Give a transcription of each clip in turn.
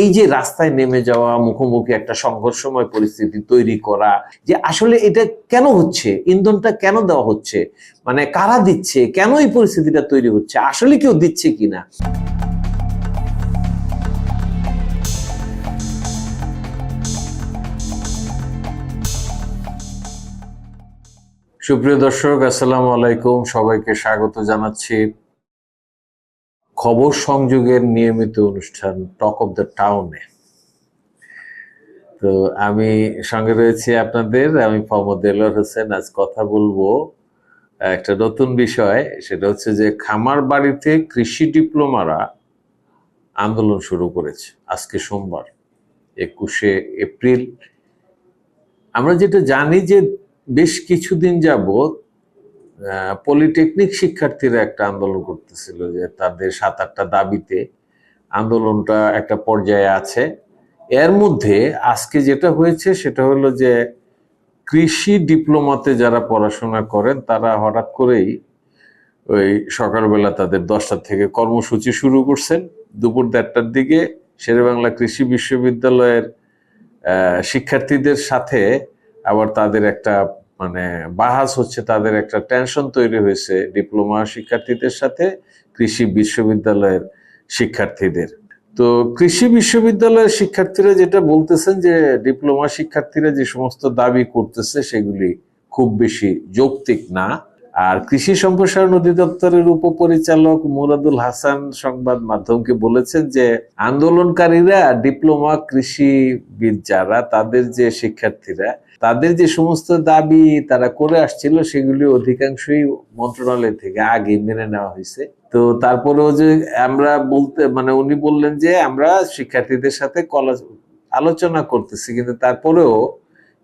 এই যে রাস্তায় নেমে যাওয়া, মুখোমুখি একটা সংঘর্ষময় পরিস্থিতি তৈরি করা, যে আসলে এটা কেন হচ্ছে? ইন্ধনটা কেন দেওয়া হচ্ছে? মানে কারা দিচ্ছে? কেন এই পরিস্থিতিটা তৈরি হচ্ছে? আসলে কেউ দিচ্ছে কিনা? সুপ্রিয় দর্শক, আসসালামু আলাইকুম। সবাইকে স্বাগত জানাচ্ছি। খবর সংযোগের নিয়মিত অনুষ্ঠান টক অফ দ্য টাউনে তো আমি সঙ্গে রয়েছি আপনাদের, আমি মোহাম্মদ দেলোয়ার হোসেন। আজ কথা বলব একটা নতুন বিষয়, সেটা হচ্ছে যে খামার বাড়িতে কৃষি ডিপ্লোমারা আন্দোলন শুরু করেছে আজকে সোমবার, একুশে এপ্রিল। আমরা যেটা জানি যে বেশ কিছুদিন যাবৎ পলিটেকনিক শিক্ষার্থীরা একটা আন্দোলন করতেছিল যে তাদের সাত, আটটা দাবিতে আন্দোলনটা একটা পর্যায়ে আছে। এর মধ্যে আজকে যেটা হয়েছে সেটা হলো যে কৃষি ডিপ্লোমাতে যারা পড়াশোনা করেন, তারা হঠাৎ করেই ওই সকালবেলা তাদের দশটা থেকে কর্মসূচি শুরু করছেন। দুপুর দেড়টার দিকে শেরেবাংলা কৃষি বিশ্ববিদ্যালয়ের শিক্ষার্থীদের সাথে আবার তাদের একটা মানে বাহাস হচ্ছে, তাদের একটা টেনশন তৈরি হয়েছে ডিপ্লোমা শিক্ষার্থীদের সাথে, কৃষি বিশ্ববিদ্যালয়ের শিক্ষার্থীদের। তো কৃষি বিশ্ববিদ্যালয়ের শিক্ষার্থীরা যেটা বলতেছেন যে ডিপ্লোমা শিক্ষার্থীরা যে সমস্ত দাবি করতেছে, সেগুলি খুব বেশি যৌক্তিক না। আর কৃষি সম্প্রসারণ অধিদপ্তরের উপপরিচালক মুরাদুল হাসান সংবাদ মাধ্যমকে বলেছেন যে, আন্দোলনকারীরা ডিপ্লোমা কৃষিবিদ যারা, তাদের যে শিক্ষার্থীরা তাদের যে সমস্ত দাবি তারা করে আসছিল, সেগুলি অধিকাংশই মন্ত্রণালয় থেকে আগে মেনে নেওয়া হয়েছে। তো তারপরেও যে আমরা বলতে মানে উনি বললেন যে আমরা শিক্ষার্থীদের সাথে কলা, আলোচনা করতেছি, কিন্তু তারপরেও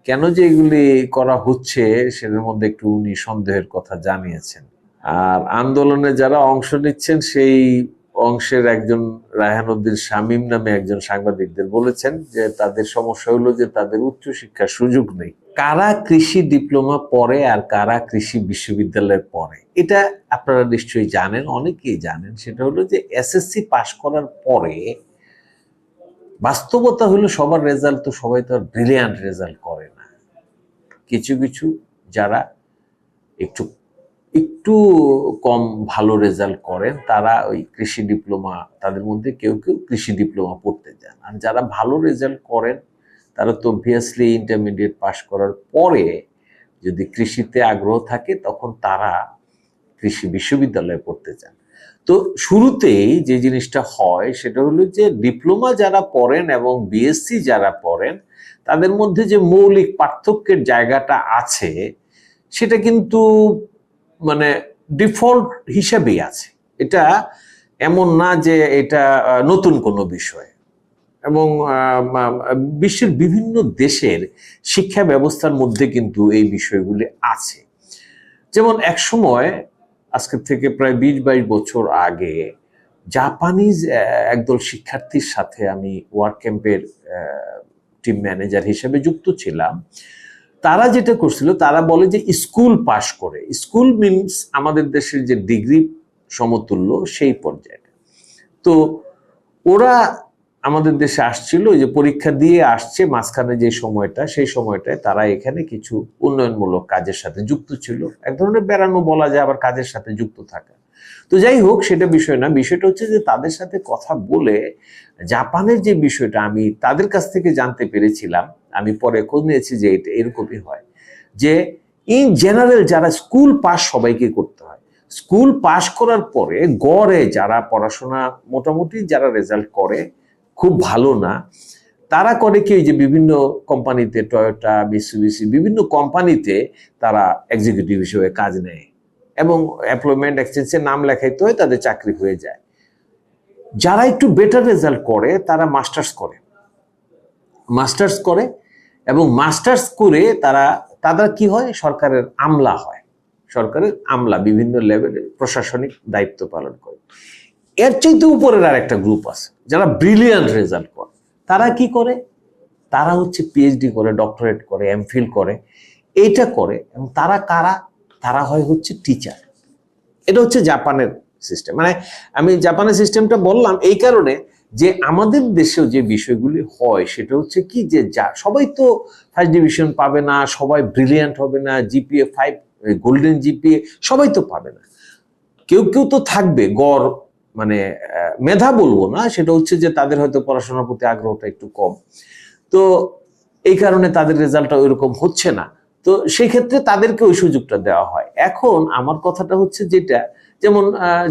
কেন যে এগুলি করা হচ্ছে সেটার মধ্যে একটু উনি সন্দেহের কথা জানিয়েছেন। আর আন্দোলনে যারা অংশ নিচ্ছেন, সেই অংশের একজন রায়হানুদ্দিন শামীম নামে একজন সাংবাদিকদের বলেছেন যে তাদের সমস্যা হলো যে তাদের উচ্চশিক্ষার সুযোগ নেই। কারা কৃষি ডিপ্লোমা পড়ে আর কারা কৃষি বিশ্ববিদ্যালয়ে পড়ে? এটা আপনারা নিশ্চয়ই জানেন, অনেকেই জানেন। সেটা হলো যে এসএসসি পাশ করার পরে বাস্তবতা হলো সবার রেজাল্ট তো সবাই তো আর ব্রিলিয়ান্ট রেজাল্ট করে না। কিছু কিছু যারা একটু একটু কম ভালো রেজাল্ট করেন, তারা ওই কৃষি ডিপ্লোমা তাদের মধ্যে কেউ কেউ কৃষি ডিপ্লোমা পড়তে যান। আর যারা ভালো রেজাল্ট করেন, তারা তো অবভিয়াসলি ইন্টারমিডিয়েট পাশ করার পরে যদি কৃষিতে আগ্রহ থাকে, তখন তারা কৃষি বিশ্ববিদ্যালয়ে পড়তে চান তো শুরুতেই যে জিনিসটা হয়, সেটা হলো যে ডিপ্লোমা যারা পড়েন এবং বিএসসি যারা পড়েন, তাদের মধ্যে যে মৌলিক পার্থক্যের জায়গাটা আছে, সেটা কিন্তু মানে ডিফল্ট হিসাবেই আছে। এটা এমন না যে এটা নতুন কোনো বিষয়। এবং বিশ্বের বিভিন্ন দেশের শিক্ষা ব্যবস্থার মধ্যে কিন্তু এই বিষয়গুলি আছে। যেমন এক সময় আজকে থেকে প্রায় বিশ বাইশ বছর আগে, জাপানিজ একদল শিক্ষার্থীর সাথে আমি ওয়ার্ক ক্যাম্পের টিম ম্যানেজার হিসেবে যুক্ত ছিলাম। তারা যেটা করছিল, তারা বলে যে স্কুল পাশ করে। স্কুল মিনস আমাদের দেশের যে ডিগ্রি সমতুল্য সেই পর্যায়ে। তো ওরা আমাদের দেশে আসছিল যে পরীক্ষা দিয়ে আসছে, মাঝখানে যে সময়টা, সেই সময়টায় তারা এখানে কিছু উন্নয়নমূলক কাজের সাথে যুক্ত ছিল। এক ধরনের বেড়ানো বলা যায়, আবার কাজের সাথে যুক্ত থাকা। তো যাই হোক, সেটা বিষয় না। বিষয়টা হচ্ছে যে তাদের সাথে কথা বলে জাপানের যে বিষয়টা, আমি তাদের কাছ থেকে জানতে পেরেছিলাম। আমি পরে খোঁজ নিয়েছি যে এটা এরকমই হয় যে ইন জেনারেল যারা স্কুল পাস সবাইকে করতে হয়। স্কুল পাস করার পরে গড়ে যারা পড়াশোনা মোটামুটি যারা রেজাল্ট করে, খুব ভালো না, তারা করে কি যে বিভিন্ন কোম্পানিতে টয়োটা মিসুবিসি বিভিন্ন কোম্পানিতে তারা এক্সিকিউটিভ হিসেবে কাজ নেয়। এবং এমপ্লয়মেন্ট এক্সচেঞ্জে নাম লেখাইতে হয়, তাদের চাকরি হয়ে যায়। যারা একটু বেটার রেজাল্ট করে, তারা মাস্টার্স করে। মাস্টার্স করে এবং মাস্টার্স করে তারা তারা কি হয়? সরকারের আমলা হয়। সরকারের আমলা, বিভিন্ন লেভেলে প্রশাসনিক দায়িত্ব পালন করে। এর চাইতে উপরের আর একটা গ্রুপ আছে, যারা ব্রিলিয়ান্ট রেজাল্ট করে। তারা কি করে? তারা হচ্ছে পিএইচডি করে ডক্টরেট করে এমফিল করে। এইটা করে এবং তারা কারা? তারা হয় হচ্ছে টিচার এটা হচ্ছে জাপানের সিস্টেম মানে আমি জাপানের সিস্টেমটা বললাম এই কারণে যে আমাদের দেশেও যে বিষয়গুলি হয়, সেটা হচ্ছে কি যে যা, সবাই তো ফার্স্ট ডিভিশন পাবে না, সবাই ব্রিলিয়ান্ট হবে না জিপিএ ফাইভ গোল্ডেন জিপিএ সবাই তো পাবে না। কেউ কেউ তো থাকবে, গড় মানে মেধা বলব না, সেটা হচ্ছে যে তাদের হয়তো পড়াশোনার প্রতি আগ্রহটা একটু কম। তো এই কারণে তাদের রেজাল্টটা ওইরকম হচ্ছে না। তো সেই ক্ষেত্রে তাদেরকে ওই সুযোগটা দেওয়া হয়। এখন আমার কথাটা হচ্ছে যেটা যেমন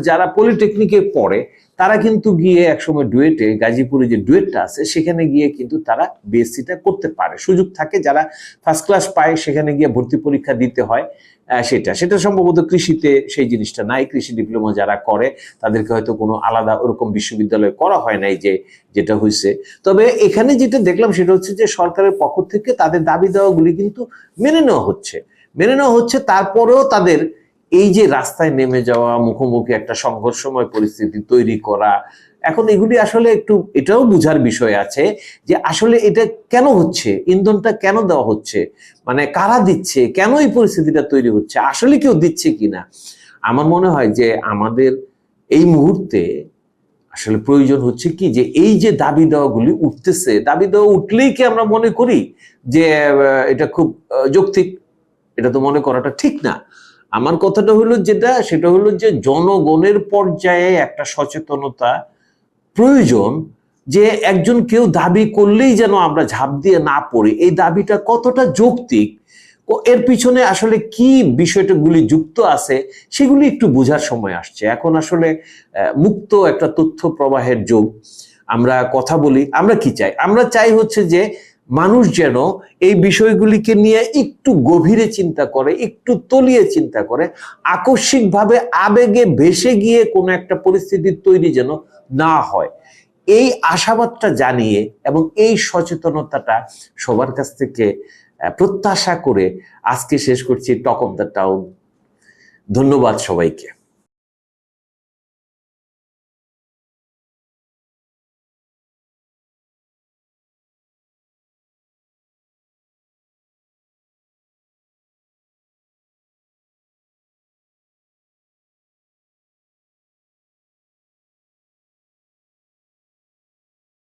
যারা পলিটেকনিকে পড়ে, তারা কিন্তু গিয়ে একসময় ডুয়েটে গাজীপুরে যে ডুয়েটটা আছে, সেখানে গিয়ে কিন্তু তারা বিএসসিটা করতে পারে। সুযোগ থাকে, যারা ফার্স্ট ক্লাস পায়, সেখানে গিয়ে ভর্তি পরীক্ষা দিতে হয় সেটা। সেটা সম্ভবত কৃষিতে সেই জিনিসটা নাই। কৃষি ডিপ্লোমা যারা করে, তাদেরকে হয়তো কোনো আলাদা ওরকম বিশ্ববিদ্যালয়ে করা হয় নাই যে, যেটা হয়েছে তবে এখানে যেটা দেখলাম, সেটা হচ্ছে যে সরকারের পক্ষ থেকে তাদের দাবি দেওয়াগুলি কিন্তু মেনে নেওয়া হচ্ছে। মেনে নেওয়া হচ্ছে, তারপরেও তাদের এই যে রাস্তায় নেমে যাওয়া, মুখোমুখি একটা সংঘর্ষময় পরিস্থিতি তৈরি করা, এখন এগুলি আসলে একটু এটাও বুঝার বিষয় আছে যে আসলে এটা কেন হচ্ছে, ইন্ধনটা কেন দেওয়া হচ্ছে মানে কারা দিচ্ছে, কেন এই পরিস্থিতিটা তৈরি হচ্ছে, আসলে কেউ দিচ্ছে কিনা? আমার মনে হয় যে আমাদের এই মুহূর্তে আসলে প্রয়োজন হচ্ছে কি যে এই যে দাবি দেওয়াগুলি উঠতেছে, দাবি দেওয়া উঠলেই কি আমরা মনে করি যে এটা খুব যৌক্তিক? এটা তো মনে করাটা ঠিক না। আমার কথাটা হলো যেটা, সেটা হলো যে জনগণের পর্যায়ে একটা সচেতনতা প্রয়োজন যে একজন কেউ দাবি করলেই যেন আমরা ঝাঁপ দিয়ে না পড়ি। এই দাবিটা কতটা যৌক্তিক? ও এর পিছনে আসলে কি বিষয়টাগুলি যুক্ত আছে, সেগুলি একটু বোঝার সময় আসছে। এখন আসলে মুক্ত একটা তথ্য প্রবাহের যুগ। আমরা কথা বলি, আমরা কি চাই? আমরা চাই হচ্ছে যে মানুষ যেন এই বিষয়গুলিকে নিয়ে একটু গভীরে চিন্তা করে, একটু তলিয়ে চিন্তা করে, আকস্মিকভাবে আবেগে ভেসে গিয়ে কোনো একটা পরিস্থিতির তৈরি যেন না হয়। এই আশাবাদটা জানিয়ে এবং এই সচেতনতাটা সবার কাছ থেকে প্রত্যাশা করে আজকে শেষ করছি টক অফ দ্য টাউন। ধন্যবাদ সবাইকে।